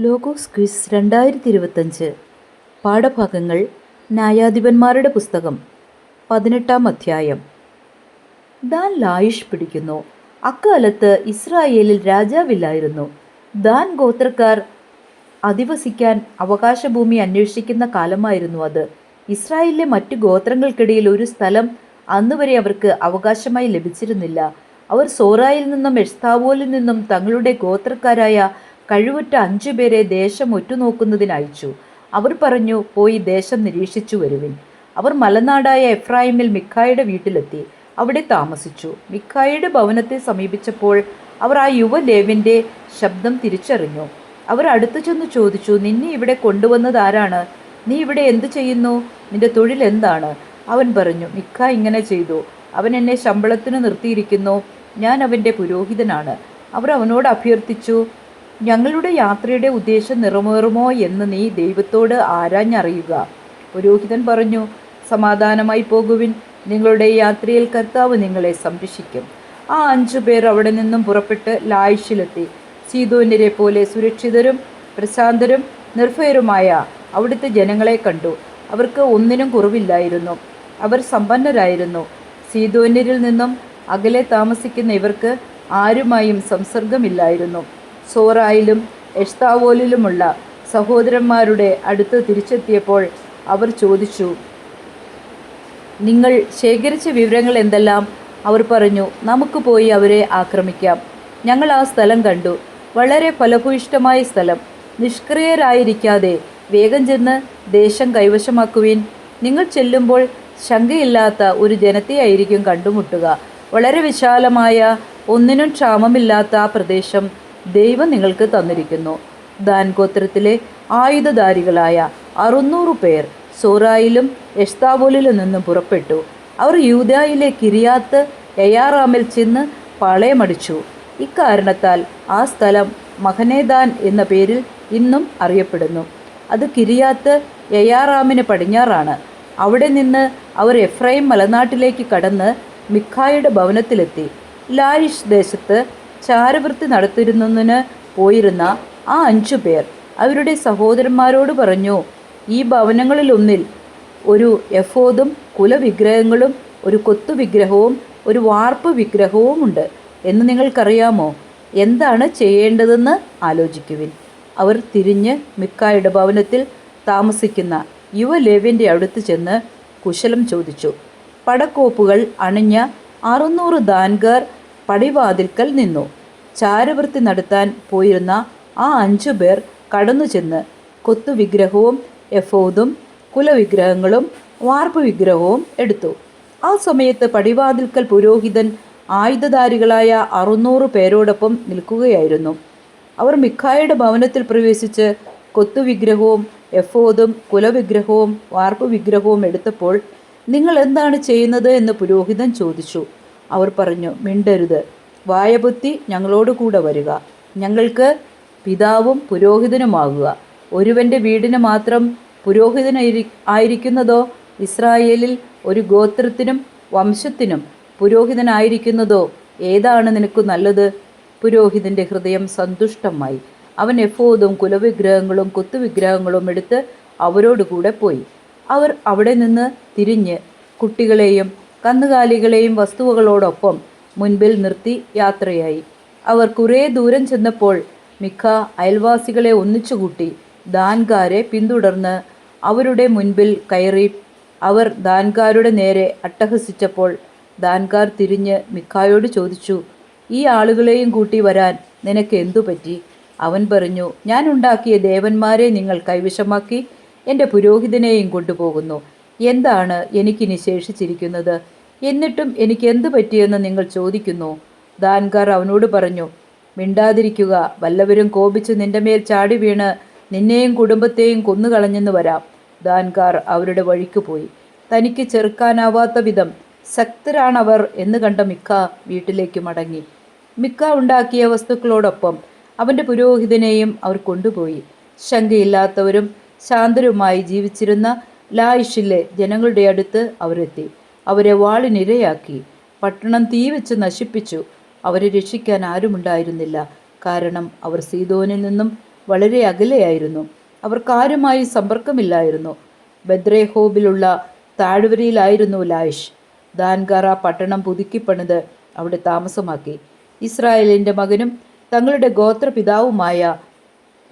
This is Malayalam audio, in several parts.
ലോഗോസ് ക്വിസ് രണ്ടായിരത്തി ഇരുപത്തഞ്ച് പാഠഭാഗങ്ങൾ ന്യായാധിപന്മാരുടെ പുസ്തകം പതിനെട്ടാം അധ്യായം. ദാൻ ലായിഷ് പിടിക്കുന്നു. അക്കാലത്ത് ഇസ്രായേലിൽ രാജാവില്ലായിരുന്നു. ദാൻ ഗോത്രക്കാർ അധിവസിക്കാൻ അവകാശഭൂമി അന്വേഷിക്കുന്ന കാലമായിരുന്നു അത്. ഇസ്രായേലിലെ മറ്റു ഗോത്രങ്ങൾക്കിടയിൽ ഒരു സ്ഥലം അന്നുവരെ അവർക്ക് അവകാശമായി ലഭിച്ചിരുന്നില്ല. അവർ സോറായിൽ നിന്നും എഷ്താവോലിൽ നിന്നും തങ്ങളുടെ ഗോത്രക്കാരായ കഴിവുറ്റ അഞ്ചു പേരെ ദേശം ഒറ്റുനോക്കുന്നതിനയച്ചു അവർ പറഞ്ഞു പോയി ദേശം നിരീക്ഷിച്ചു വരുവിൻ. അവർ മലനാടായ എഫ്രായിമിൽ മിക്കായുടെ വീട്ടിലെത്തി. അവിടെ താമസിച്ചു. മിക്കായുടെ ഭവനത്തെ സമീപിച്ചപ്പോൾ അവർ ആ യുവ യുവലേവിന്റെ ശബ്ദം തിരിച്ചറിഞ്ഞു. അവർ അടുത്തു ചെന്ന് ചോദിച്ചു നിന്നെ ഇവിടെ കൊണ്ടുവന്നത് ആരാണ്? നീ ഇവിടെ എന്തു ചെയ്യുന്നു? നിന്റെ തൊഴിൽ എന്താണ്? അവൻ പറഞ്ഞു മിക്ക ഇങ്ങനെ ചെയ്തു. അവൻ എന്നെ ശമ്പളത്തിന് നിർത്തിയിരിക്കുന്നു. ഞാൻ അവന്റെ പുരോഹിതനാണ്. അവർ അവനോട് അഭ്യർത്ഥിച്ചു ഞങ്ങളുടെ യാത്രയുടെ ഉദ്ദേശം നിറവേറുമോ എന്ന് നീ ദൈവത്തോട് ആരാഞ്ഞറിയുക. പുരോഹിതൻ പറഞ്ഞു സമാധാനമായി പോകുവിൻ. നിങ്ങളുടെ യാത്രയിൽ കർത്താവ് നിങ്ങളെ സംരക്ഷിക്കും. ആ അഞ്ചു പേർ അവിടെ നിന്നും പുറപ്പെട്ട് ലായിഷിലെത്തി സീതോന്യരെ പോലെ സുരക്ഷിതരും പ്രശാന്തരും നിർഭയരുമായ അവിടുത്തെ ജനങ്ങളെ കണ്ടു. അവർക്ക് ഒന്നിനും കുറവില്ലായിരുന്നു. അവർ സമ്പന്നരായിരുന്നു. സീതോന്യരിൽ നിന്നും അകലെ താമസിക്കുന്ന ഇവർക്ക് ആരുമായും സംസർഗമില്ലായിരുന്നു. സോറായിലും എഷ്താവോലിലുമുള്ള സഹോദരന്മാരുടെ അടുത്ത് തിരിച്ചെത്തിയപ്പോൾ അവർ ചോദിച്ചു നിങ്ങൾ ശേഖരിച്ച വിവരങ്ങൾ എന്തെല്ലാം? അവർ പറഞ്ഞു നമുക്ക് പോയി അവരെ ആക്രമിക്കാം. ഞങ്ങൾ ആ സ്ഥലം കണ്ടു. വളരെ ഫലഭൂയിഷ്ടമായ സ്ഥലം. നിഷ്ക്രിയരായിരിക്കാതെ വേഗം ചെന്ന് ദേശം കൈവശമാക്കുവിൻ. നിങ്ങൾ ചെല്ലുമ്പോൾ ശങ്കയില്ലാത്ത ഒരു ജനത്തെയായിരിക്കും കണ്ടുമുട്ടുക. വളരെ വിശാലമായ ഒന്നിനും ക്ഷാമമില്ലാത്ത ആ പ്രദേശം. ദൈവം നിങ്ങൾക്ക് തന്നിരിക്കുന്നു. ദാൻ ഗോത്രത്തിലെ ആയുധധാരികളായ അറുന്നൂറ് പേർ സോറായിലും എഷ്താബോലിലും നിന്നും പുറപ്പെട്ടു. അവർ യൂദായിലെ കിരിയാത്ത് എയാറാമിൽ ചെന്ന് പാളയമടിച്ചു. ഇക്കാരണത്താൽ ആ സ്ഥലം മഹനേദാൻ എന്ന പേരിൽ ഇന്നും അറിയപ്പെടുന്നു. അത് കിരിയാത്ത് എയാറാമിന് പടിഞ്ഞാറാണ്. അവിടെ നിന്ന് അവർ എഫ്രൈം മലനാട്ടിലേക്ക് കടന്ന് മിഖായുടെ ഭവനത്തിലെത്തി. ലാരിഷ് ദേശത്ത് ചാരവൃത്തി നടത്തിരുന്നതിന് പോയിരുന്ന ആ അഞ്ചു പേർ അവരുടെ സഹോദരന്മാരോട് പറഞ്ഞു ഈ ഭവനങ്ങളിലൊന്നിൽ ഒരു എഫോദും കുലവിഗ്രഹങ്ങളും ഒരു കൊത്തു വിഗ്രഹവും ഒരു വാർപ്പ് വിഗ്രഹവുമുണ്ട് എന്ന് നിങ്ങൾക്കറിയാമോ? എന്താണ് ചെയ്യേണ്ടതെന്ന് ആലോചിക്കുവിൻ. അവർ തിരിഞ്ഞ് മിക്കായുടെ ഭവനത്തിൽ താമസിക്കുന്ന യുവലേവ്യന്റെ അടുത്ത് ചെന്ന് കുശലം ചോദിച്ചു. പടക്കോപ്പുകൾ അണിഞ്ഞ അറുന്നൂറ് ദാൻഗാർ പടിവാതിൽക്കൽ നിന്നു. ചാരവൃത്തി നടത്താൻ പോയിരുന്ന ആ അഞ്ചു പേർ കടന്നു ചെന്ന് കൊത്തുവിഗ്രഹവും എഫോദും കുലവിഗ്രഹങ്ങളും വാർപ്പ് വിഗ്രഹവും എടുത്തു. ആ സമയത്ത് പടിവാതിൽക്കൽ പുരോഹിതൻ ആയുധധാരികളായ അറുന്നൂറ് പേരോടൊപ്പം നിൽക്കുകയായിരുന്നു. അവർ മിഖായുടെ ഭവനത്തിൽ പ്രവേശിച്ച് കൊത്തുവിഗ്രഹവും എഫോദും കുലവിഗ്രഹവും വാർപ്പ് വിഗ്രഹവും എടുത്തപ്പോൾ നിങ്ങൾ എന്താണ് ചെയ്യുന്നത്? എന്ന് പുരോഹിതൻ ചോദിച്ചു. അവർ പറഞ്ഞു മിണ്ടരുത്. വായപുത്തി ഞങ്ങളോട് കൂടെ വരിക. ഞങ്ങൾക്ക് പിതാവും പുരോഹിതനുമാകുക. ഒരുവന്റെ വീടിന് മാത്രം പുരോഹിതനായി ആയിരിക്കുന്നതോ ഇസ്രായേലിൽ ഒരു ഗോത്രത്തിനും വംശത്തിനും പുരോഹിതനായിരിക്കുന്നതോ ഏതാണ് നിനക്ക് നല്ലത്? പുരോഹിതന്റെ ഹൃദയം സന്തുഷ്ടമായി. അവൻ എഫോദും കുലവിഗ്രഹങ്ങളും കൊത്തുവിഗ്രഹങ്ങളും എടുത്ത് അവരോടുകൂടെ പോയി. അവർ അവിടെ നിന്ന് തിരിഞ്ഞ് കുട്ടികളെയും കന്നുകാലികളെയും വസ്തുവകളോടൊപ്പം മുൻപിൽ നിർത്തി യാത്രയായി. അവർ കുറേ ദൂരം ചെന്നപ്പോൾ മിക്ക അയൽവാസികളെ ഒന്നിച്ചുകൂട്ടി ദാൻകാരെ പിന്തുടർന്ന് അവരുടെ മുൻപിൽ കയറി അവർ ദാൻകാരുടെ നേരെ അട്ടഹസിച്ചപ്പോൾ ദാൻകാർ തിരിഞ്ഞ് മിക്കായോട് ചോദിച്ചു ഈ ആളുകളെയും കൂട്ടി വരാൻ നിനക്ക് എന്തു പറ്റി? അവൻ പറഞ്ഞു ഞാൻ ഉണ്ടാക്കിയ ദേവന്മാരെ നിങ്ങൾ കൈവശമാക്കി എന്റെ പുരോഹിതനെയും കൊണ്ടുപോകുന്നു. എന്താണ് എനിക്കിനി ശേഷിച്ചിരിക്കുന്നത്? എന്നിട്ടും എനിക്ക് എന്തു പറ്റിയെന്ന് നിങ്ങൾ ചോദിക്കുന്നു. ദാൻകാർ അവനോട് പറഞ്ഞു മിണ്ടാതിരിക്കുക. വല്ലവരും കോപിച്ച് നിന്റെ മേൽ ചാടി വീണ് നിന്നെയും കുടുംബത്തെയും കൊന്നുകളഞ്ഞെന്ന് വരാം. ദാൻകാർ അവരുടെ വഴിക്ക് പോയി. തനിക്ക് ചെറുക്കാനാവാത്ത വിധം ശക്തരാണവർ എന്ന് കണ്ട മിക്ക വീട്ടിലേക്ക് മടങ്ങി. മിക്ക ഉണ്ടാക്കിയ വസ്തുക്കളോടൊപ്പം അവന്റെ പുരോഹിതനെയും അവർ കൊണ്ടുപോയി. ശങ്കയില്ലാത്തവരും ശാന്തരുമായി ജീവിച്ചിരുന്ന ലായിഷിലെ ജനങ്ങളുടെ അടുത്ത് അവരെത്തി. അവരെ വാളിനിരയാക്കി പട്ടണം തീ വെച്ച് നശിപ്പിച്ചു. അവരെ രക്ഷിക്കാൻ ആരുമുണ്ടായിരുന്നില്ല. കാരണം അവർ സീതോനിൽ നിന്നും വളരെ അകലെയായിരുന്നു. അവർക്കാരുമായി സമ്പർക്കമില്ലായിരുന്നു. ബദ്രേഹോബിലുള്ള താഴ്വരയിലായിരുന്നു ലായിഷ്. ദാൻഗാറ പട്ടണം പുതുക്കിപ്പണിത് അവിടെ താമസമാക്കി. ഇസ്രായേലിന്റെ മകനും തങ്ങളുടെ ഗോത്രപിതാവുമായ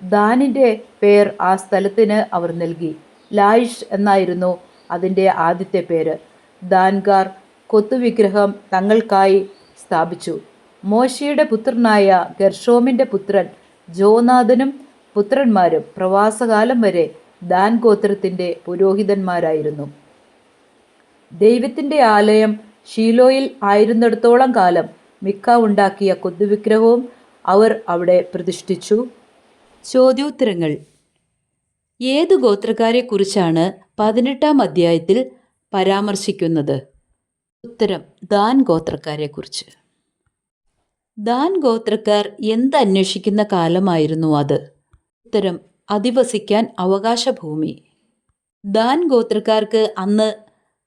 ദാനിന്റെ പേർ ആ സ്ഥലത്തിന് അവർ നൽകി. ലായിഷ് എന്നായിരുന്നു അതിന്റെ ആദ്യത്തെ പേര്. ദാൻഗാർ കൊത്തുവിഗ്രഹം തങ്ങൾക്കായി സ്ഥാപിച്ചു. മോശയുടെ പുത്രനായ ഗർഷോമിന്റെ പുത്രൻ ജോനാഥനും പുത്രന്മാരും പ്രവാസകാലം വരെ ദാൻ ഗോത്രത്തിന്റെ പുരോഹിതന്മാരായിരുന്നു. ദൈവത്തിന്റെ ആലയം ഷീലോയിൽ ആയിരുന്നിടത്തോളം കാലം മിക്ക ഉണ്ടാക്കിയ കൊത്തുവിഗ്രഹവും അവർ അവിടെ പ്രതിഷ്ഠിച്ചു. ചോദ്യോത്തരങ്ങൾ. ഏതു ഗോത്രക്കാരെക്കുറിച്ചാണ് പതിനെട്ടാം അധ്യായത്തിൽ പരാമർശിക്കുന്നത്? ഉത്തരം ദാൻ ഗോത്രക്കാരെക്കുറിച്ച്. ദാൻ ഗോത്രക്കാർ എന്തന്വേഷിക്കുന്ന കാലമായിരുന്നു അത്? ഉത്തരം അധിവസിക്കാൻ അവകാശഭൂമി. ദാൻ ഗോത്രക്കാർക്ക് അന്ന്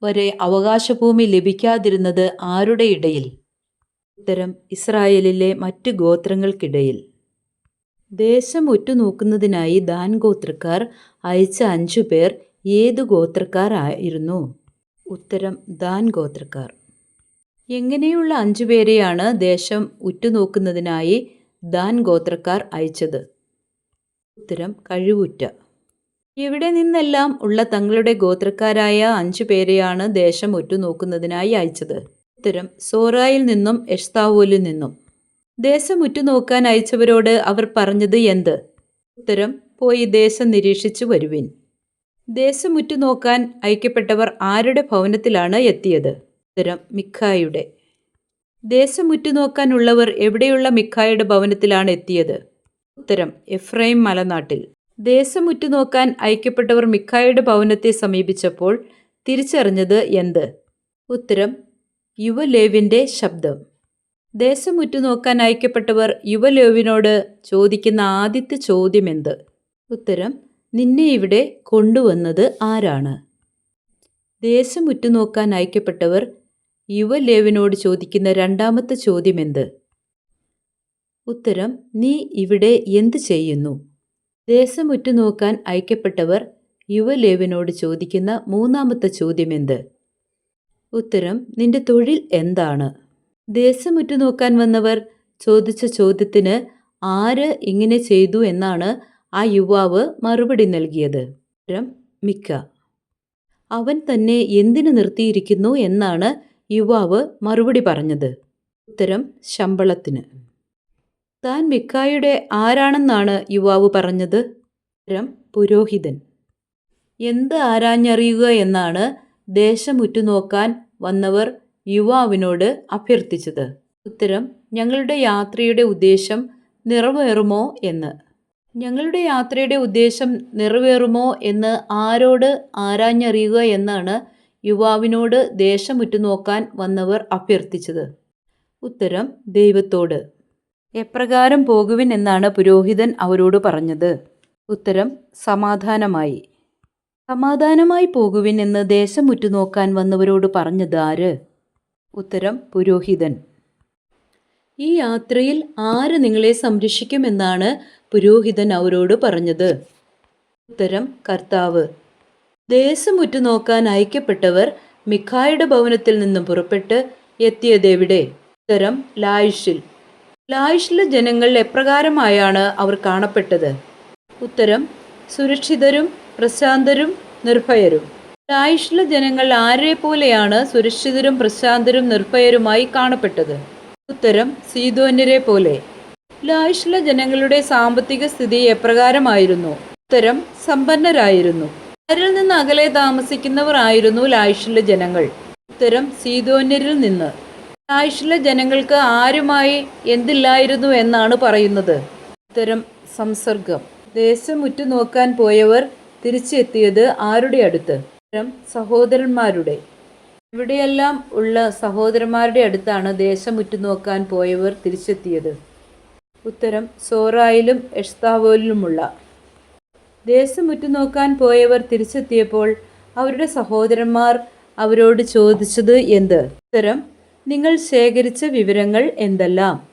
വരെ അവകാശഭൂമി ലഭിക്കാതിരുന്നത് ആരുടെ ഇടയിൽ? ഉത്തരം ഇസ്രായേലിലെ മറ്റ് ഗോത്രങ്ങൾക്കിടയിൽ. ദേശം ഉറ്റുനോക്കുന്നതിനായി ദാൻ ഗോത്രക്കാർ അയച്ച അഞ്ചു പേർ ഏതു ഗോത്രക്കാർ ആയിരുന്നു? ഉത്തരം ദാൻ ഗോത്രക്കാർ. എങ്ങനെയുള്ള അഞ്ചു പേരെയാണ് ദേശം ഉറ്റുനോക്കുന്നതിനായി ദാൻ ഗോത്രക്കാർ അയച്ചത്? ഉത്തരം കഴിവുറ്റ. ഇവിടെ നിന്നെല്ലാം ഉള്ള തങ്ങളുടെ ഗോത്രക്കാരായ അഞ്ചു പേരെയാണ് ദേശം ഉറ്റുനോക്കുന്നതിനായി അയച്ചത്? ഉത്തരം സോറായിൽ നിന്നും എഷ്താവൂലിൽ നിന്നും. ദേശം ഉറ്റുനോക്കാൻ അയച്ചവരോട് അവർ പറഞ്ഞത് എന്ത്? ഉത്തരം പോയി ദേശം നിരീക്ഷിച്ചു വരുവിൻ. ദേശം ഉറ്റുനോക്കാൻ അയക്കപ്പെട്ടവർ ആരുടെ ഭവനത്തിലാണ് എത്തിയത്? ഉത്തരം മിഖായുടെ. ദേശം ഉറ്റുനോക്കാനുള്ളവർ എവിടെയുള്ള മിഖായുടെ ഭവനത്തിലാണ് എത്തിയത്? ഉത്തരം എഫ്രൈം മലനാട്ടിൽ. ദേശം ഉറ്റുനോക്കാൻ അയക്കപ്പെട്ടവർ മിഖായുടെ ഭവനത്തെ സമീപിച്ചപ്പോൾ തിരിച്ചറിഞ്ഞത് എന്ത്? ഉത്തരം യുവലേവിന്റെ ശബ്ദം. ദേശം ഉറ്റുനോക്കാൻ അയക്കപ്പെട്ടവർ യുവലേവിനോട് ചോദിക്കുന്ന ആദ്യത്തെ ചോദ്യം എന്ത് ഉത്തരം നിന്നെ ഇവിടെ കൊണ്ടുവന്നത് ആരാണ്? ദേശം ഉറ്റുനോക്കാൻ അയക്കപ്പെട്ടവർ യുവലേവിനോട് ചോദിക്കുന്ന രണ്ടാമത്തെ ചോദ്യം എന്ത് ഉത്തരം നീ ഇവിടെ എന്തു ചെയ്യുന്നു? ദേശം ഉറ്റുനോക്കാൻ അയക്കപ്പെട്ടവർ യുവലേവിനോട് ചോദിക്കുന്ന മൂന്നാമത്തെ ചോദ്യം എന്ത് ഉത്തരം നിന്റെ തൊഴിൽ എന്താണ്? ദേശം നോക്കാൻ വന്നവർ ചോദിച്ച ചോദ്യത്തിന് ആര് ഇങ്ങനെ ചെയ്തു എന്നാണ് ആ യുവാവ് മറുപടി നൽകിയത്. മിക്ക. അവൻ തന്നെ എന്തിനു നിർത്തിയിരിക്കുന്നു എന്നാണ് യുവാവ് മറുപടി പറഞ്ഞത്. ഉത്തരം ശമ്പളത്തിന്. താൻ മിക്കായുടെ ആരാണെന്നാണ് യുവാവ് പറഞ്ഞത്? ഉത്തരം പുരോഹിതൻ. എന്ത് ആരാഞ്ഞറിയുക എന്നാണ് ദേശം ഉറ്റുനോക്കാൻ വന്നവർ യുവാവിനോട് അഭ്യർത്ഥിച്ചത്. ഉത്തരം ഞങ്ങളുടെ യാത്രയുടെ ഉദ്ദേശം നിറവേറുമോ എന്ന്. ഞങ്ങളുടെ യാത്രയുടെ ഉദ്ദേശം നിറവേറുമോ എന്ന് ആരോട് ആരാഞ്ഞറിയുക എന്നാണ് യുവാവിനോട് ദേശം ഉറ്റുനോക്കാൻ വന്നവർ അഭ്യർത്ഥിച്ചത്. ഉത്തരം ദൈവത്തോട്. എപ്രകാരം പോകുവിൻ എന്നാണ് പുരോഹിതൻ അവരോട് പറഞ്ഞത്. ഉത്തരം സമാധാനമായി. സമാധാനമായി പോകുവിൻ എന്ന് ദേശം ഉറ്റുനോക്കാൻ വന്നവരോട് പറഞ്ഞത് ആര്? ഉത്തരം പുരോഹിതൻ. ഈ യാത്രയിൽ ആര് നിങ്ങളെ സംരക്ഷിക്കുമെന്നാണ് പുരോഹിതൻ അവരോട് പറഞ്ഞത്. ഉത്തരം കർത്താവ്. ദേശം ഉറ്റുനോക്കാൻ അയക്കപ്പെട്ടവർ മിഖായുടെ ഭവനത്തിൽ നിന്നും പുറപ്പെട്ട് എത്തിയതെവിടെ? ഉത്തരം ലായിഷിൽ. ലായിഷിലെ ജനങ്ങൾ എപ്രകാരമായാണ് അവർ കാണപ്പെട്ടത്? ഉത്തരം സുരക്ഷിതരും പ്രശാന്തരും നിർഭയരും. ലായിഷിലെ ജനങ്ങൾ ആരെ പോലെയാണ് സുരക്ഷിതരും പ്രശാന്തരും നിർഭയരുമായി കാണപ്പെട്ടത്? ഉത്തരം സീതോന്യരെ പോലെ. ലായിഷിലെ ജനങ്ങളുടെ സാമ്പത്തിക സ്ഥിതി എപ്രകാരമായിരുന്നു? ഉത്തരം സമ്പന്നരായിരുന്നു. അവരിൽ നിന്ന് അകലെ താമസിക്കുന്നവർ ആയിരുന്നു ലായിഷിലെ ജനങ്ങൾ. ഉത്തരം സീതോന്യരിൽ നിന്ന്. ലായിഷിലെ ജനങ്ങൾക്ക് ആരുമായി എന്തില്ലായിരുന്നു എന്നാണ് പറയുന്നത്? ഉത്തരം സംസർഗം. ദേശം ഉറ്റുനോക്കാൻ പോയവർ തിരിച്ചെത്തിയത് ആരുടെ അടുത്ത്? സഹോദരന്മാരുടെ. ഇവിടെയെല്ലാം ഉള്ള സഹോദരന്മാരുടെ അടുത്താണ് ദേശം ഉറ്റുനോക്കാൻ പോയവർ തിരിച്ചെത്തിയത്. ഉത്തരം സോറായിലും എഷ്താവോലിലുമുള്ള. ദേശം ഉറ്റുനോക്കാൻ പോയവർ തിരിച്ചെത്തിയപ്പോൾ അവരുടെ സഹോദരന്മാർ അവരോട് ചോദിച്ചത് എന്ത്? ഉത്തരം നിങ്ങൾ ശേഖരിച്ച വിവരങ്ങൾ എന്തെല്ലാം?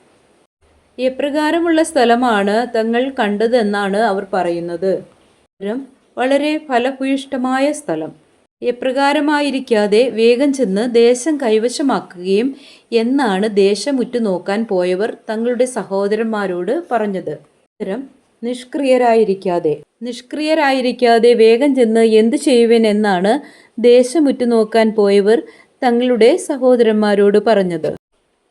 എപ്രകാരമുള്ള സ്ഥലമാണ് തങ്ങൾ കണ്ടതെന്നാണ് അവർ പറയുന്നത്. ഉത്തരം വളരെ ഫലഭൂയിഷ്ടമായ സ്ഥലം. എപ്രകാരമായിരിക്കാതെ വേഗം ചെന്ന് ദേശം കൈവശമാക്കുകയും എന്നാണ് ദേശം ഉറ്റുനോക്കാൻ പോയവർ തങ്ങളുടെ സഹോദരന്മാരോട് പറഞ്ഞത്. ഉത്തരം നിഷ്ക്രിയരായിരിക്കാതെ. നിഷ്ക്രിയരായിരിക്കാതെ വേഗം ചെന്ന് എന്തു ചെയ്യുവൻ എന്നാണ് ദേശം ഉറ്റുനോക്കാൻ പോയവർ തങ്ങളുടെ സഹോദരന്മാരോട് പറഞ്ഞത്.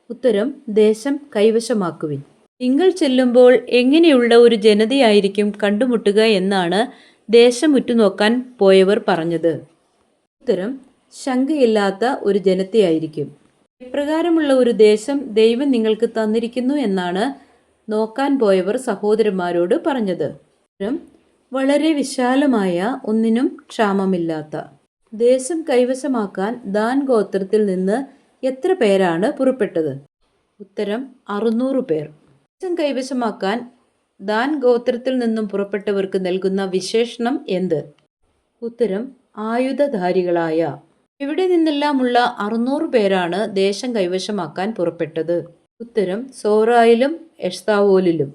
ഉത്തരം ദേശം കൈവശമാക്കുവിൻ. നിങ്ങൾ ചെല്ലുമ്പോൾ എങ്ങനെയുള്ള ഒരു ജനതയായിരിക്കും കണ്ടുമുട്ടുക എന്നാണ് ദേശം ഉറ്റുനോക്കാൻ പോയവർ പറഞ്ഞത്. ഉത്തരം ശങ്കയില്ലാത്ത ഒരു ജനത്തെയായിരിക്കും എപ്രകാരമുള്ള ഒരു ദേശം ദൈവം നിങ്ങൾക്ക് തന്നിരിക്കുന്നു എന്നാണ് നോക്കാൻ പോയവർ സഹോദരന്മാരോട് പറഞ്ഞത്. വളരെ വിശാലമായ ഒന്നിനും ക്ഷാമമില്ലാത്ത. ദേശം കൈവശമാക്കാൻ ദാൻ ഗോത്രത്തിൽ നിന്ന് എത്ര പേരാണ് പുറപ്പെട്ടത്? ഉത്തരം അറുന്നൂറ് പേർ. ദേശം കൈവശമാക്കാൻ ദാൻ ഗോത്രത്തിൽ നിന്നും പുറപ്പെട്ടവർക്ക് നൽകുന്ന വിശേഷണം എന്ത്? ഉത്തരം ആയുധധാരികളായ ഇവിടെ നിന്നെല്ലാമുള്ള അറുന്നൂറ് പേരാണ് ദേശം കൈവശമാക്കാൻ പുറപ്പെട്ടത്. ഉത്തരം സോറായിലും എഷ്താവോലിലും.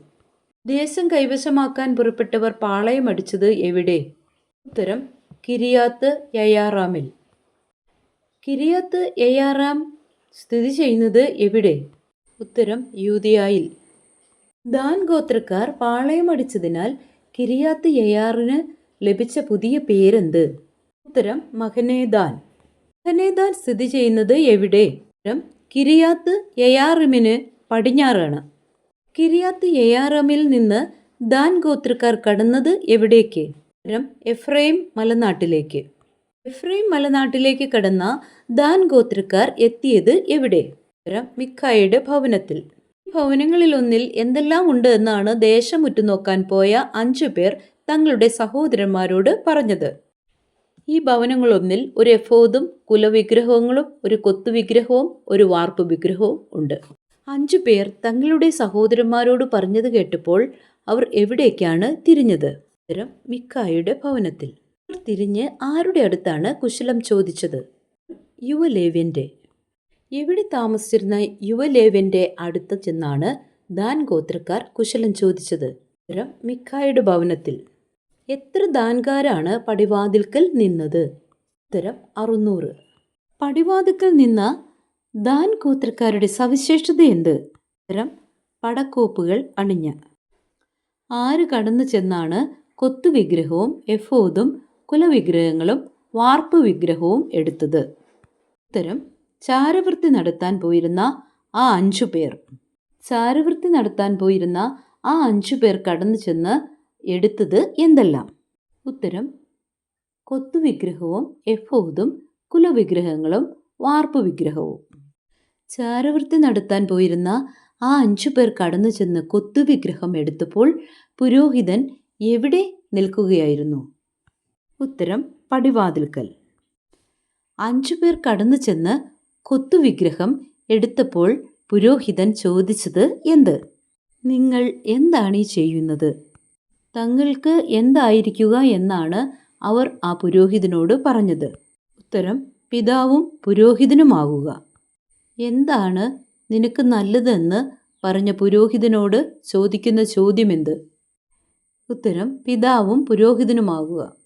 ദേശം കൈവശമാക്കാൻ പുറപ്പെട്ടവർ പാളയമടിച്ചത് എവിടെ? ഉത്തരം കിരിയാത്ത് യയാറാമിൽ. കിരിയാത്ത് യയാറാം സ്ഥിതി ചെയ്യുന്നത് എവിടെ? ഉത്തരം യൂതിയായിൽ. ദാൻ ഗോത്രക്കാർ പാളയമടിച്ചതിനാൽ കിരിയാത്ത് യയാറിന് ലഭിച്ച പുതിയ പേരെന്ത്? ഉത്തരം മഹനേദാൻ. മഹനേദാൻ സ്ഥിതി ചെയ്യുന്നത് എവിടെ? ഉത്തരം കിരിയാത്ത് യയാറിമിന് പടിഞ്ഞാറാണ്. കിരിയാത്ത് യയാറമിൽ നിന്ന് ദാൻ ഗോത്രക്കാർ കടന്നത് എവിടേക്ക്? ഉത്തരം എഫ്രൈം മലനാട്ടിലേക്ക്. എഫ്രൈം മലനാട്ടിലേക്ക് കടന്ന ദാൻ ഗോത്രക്കാർ എത്തിയത് എവിടെ? ഉത്തരം മിക്കായുടെ ഭവനത്തിൽ. ഭവനങ്ങളിലൊന്നിൽ എന്തെല്ലാം ഉണ്ട് എന്നാണ് ദേശം ഉറ്റുനോക്കാൻ പോയ അഞ്ചു പേർ തങ്ങളുടെ സഹോദരന്മാരോട് പറഞ്ഞത്. ഈ ഭവനങ്ങളൊന്നിൽ ഒരു എഫോദും കുലവിഗ്രഹങ്ങളും ഒരു കൊത്തുവിഗ്രഹവും ഒരു വാർപ്പ് വിഗ്രഹവും ഉണ്ട്. അഞ്ചു പേർ തങ്ങളുടെ സഹോദരന്മാരോട് പറഞ്ഞത് കേട്ടപ്പോൾ അവർ എവിടേക്കാണ് തിരിഞ്ഞത്? ഉത്തരം മിക്കായുടെ ഭവനത്തിൽ. അവർ തിരിഞ്ഞ് ആരുടെ അടുത്താണ് കുശലം ചോദിച്ചത്? യുവലേവ്യന്റെ. എവിടെ താമസിച്ചിരുന്ന യുവലേവ്യന്റെ അടുത്ത് ചെന്നാണ് ദാൻ ഗോത്രക്കാർ കുശലം ചോദിച്ചത്. ഉത്തരം മിക്കായുടെ ഭവനത്തിൽ. എത്ര ദാൻകാരാണ് പടിവാതിൽക്കൽ നിന്നത്? ഉത്തരം അറുന്നൂറ്. പടിവാതിൽക്കൽ നിന്ന ദാൻ ഗോത്രക്കാരുടെ സവിശേഷത എന്ത്? ഉത്തരം പടക്കോപ്പുകൾ അണിഞ്ഞ. ആര് കടന്നു ചെന്നാണ് കൊത്തുവിഗ്രഹവും എഫോദും കുലവിഗ്രഹങ്ങളും വാർപ്പ് വിഗ്രഹവും എടുത്തത്? ഉത്തരം ചാരവൃത്തി നടത്താൻ പോയിരുന്ന ആ അഞ്ചു പേർ. ചാരവൃത്തി നടത്താൻ പോയിരുന്ന ആ അഞ്ചു പേർ കടന്നു ചെന്ന് എടുത്തത് എന്തെല്ലാം? ഉത്തരം കൊത്തുവിഗ്രഹവും എഫോദും കുലവിഗ്രഹങ്ങളും വാർപ്പ് വിഗ്രഹവും. ചാരവൃത്തി നടത്താൻ പോയിരുന്ന ആ അഞ്ചു പേർ കടന്നു ചെന്ന് കൊത്തുവിഗ്രഹം എടുത്തപ്പോൾ പുരോഹിതൻ എവിടെ നിൽക്കുകയായിരുന്നു? ഉത്തരം പടിവാതിൽക്കൽ. അഞ്ചു പേർ കടന്നു ചെന്ന് കൊത്തുവിഗ്രഹം എടുത്തപ്പോൾ പുരോഹിതൻ ചോദിച്ചത് എന്ത്? നിങ്ങൾ എന്താണ് ഈ ചെയ്യുന്നത്? തങ്ങൾക്ക് എന്തായിരിക്കുക എന്നാണ് അവർ ആ പുരോഹിതനോട് പറഞ്ഞത്. ഉത്തരം പിതാവും പുരോഹിതനുമാകുക. എന്താണ് നിനക്ക് നല്ലതെന്ന് പറഞ്ഞ പുരോഹിതനോട് ചോദിക്കുന്ന ചോദ്യമെന്ത്? ഉത്തരം പിതാവും പുരോഹിതനുമാകുക.